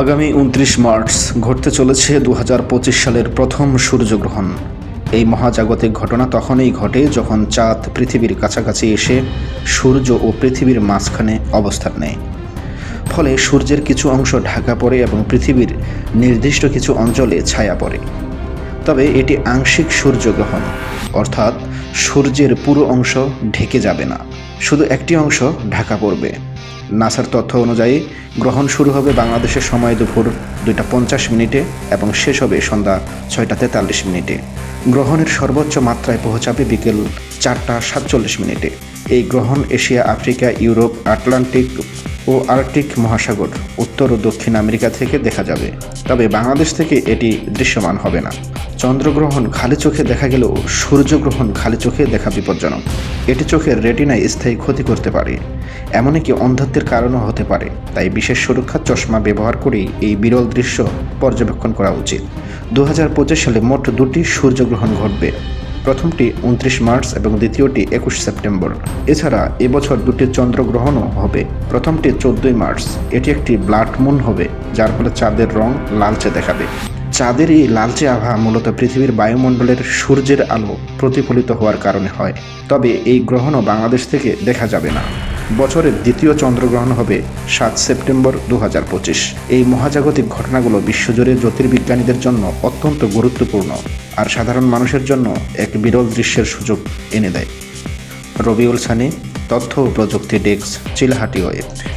আগামী উনত্রিশ মার্চ ঘটতে চলেছে দু হাজার পঁচিশ সালের প্রথম সূর্যগ্রহণ। এই মহাজাগতিক ঘটনা তখনই ঘটে যখন চাঁদ পৃথিবীর কাছাকাছি এসে সূর্য ও পৃথিবীর মাঝখানে অবস্থান নেয়। ফলে সূর্যের কিছু অংশ ঢাকা পড়ে এবং পৃথিবীর নির্দিষ্ট কিছু অঞ্চলে ছায়া পড়ে। তবে এটি আংশিক সূর্যগ্রহণ, অর্থাৎ সূর্যের পুরো অংশ ঢেকে যাবে না। শুধু একটি অংশ ঢাকা পড়বে। নাসার তথ্য অনুযায়ী, গ্রহণ শুরু হবে বাংলাদেশের সময় দুপুর দুইটা পঞ্চাশ মিনিটে এবং শেষ হবে সন্ধ্যা ছয়টা তেতাল্লিশ মিনিটে। গ্রহণের সর্বোচ্চ মাত্রায় পৌঁছাবে বিকেল চারটা সাতচল্লিশ মিনিটে। এই গ্রহণ এশিয়া, আফ্রিকা, ইউরোপ, আটলান্টিক ও আর্কটিক মহাসাগর, উত্তর ও দক্ষিণ আমেরিকা থেকে দেখা যাবে। তবে বাংলাদেশ থেকে এটি দৃশ্যমান হবে না। চন্দ্রগ্রহণ খালি চোখে দেখা গেলেও সূর্যগ্রহণ খালি চোখে দেখা বিপজ্জনক। এটি চোখের রেটিনায় স্থায়ী ক্ষতি করতে পারে। এমনকি অন্ধত্বের কারণও হতে পারে, তাই বিশেষ সুরক্ষা চশমা ব্যবহার করেই এই বিরল দৃশ্য পর্যবেক্ষণ করা উচিত। দু হাজার পঁচিশ সালে মোট দুটি সূর্যগ্রহণ ঘটবে। প্রথমটি উনত্রিশ মার্চ এবং দ্বিতীয়টি একুশ সেপ্টেম্বর। এছাড়া এবছর দুটি চন্দ্রগ্রহণও হবে। প্রথমটি চোদ্দই মার্চ। এটি একটি ব্লাড মুন হবে, যার ফলে চাঁদের রং লালচে দেখাবে। চাঁদের এই লালচে আভা মূলত পৃথিবীর বায়ুমণ্ডলের সূর্যের আলো প্রতিফলিত হওয়ার কারণে হয়। তবে এই গ্রহণও বাংলাদেশ থেকে দেখা যাবে না। বছরের দ্বিতীয় চন্দ্রগ্রহণ হবে সাত সেপ্টেম্বর দু হাজার পঁচিশ। এই মহাজাগতিক ঘটনাগুলো বিশ্বজুড়ে জ্যোতির্বিজ্ঞানীদের জন্য অত্যন্ত গুরুত্বপূর্ণ আর সাধারণ মানুষের জন্য এক বিরল দৃশ্যের সুযোগ এনে দেয়। রবিউল সানি, তথ্য ও প্রযুক্তি ডেস্ক, চিলহাটি ওয়েব।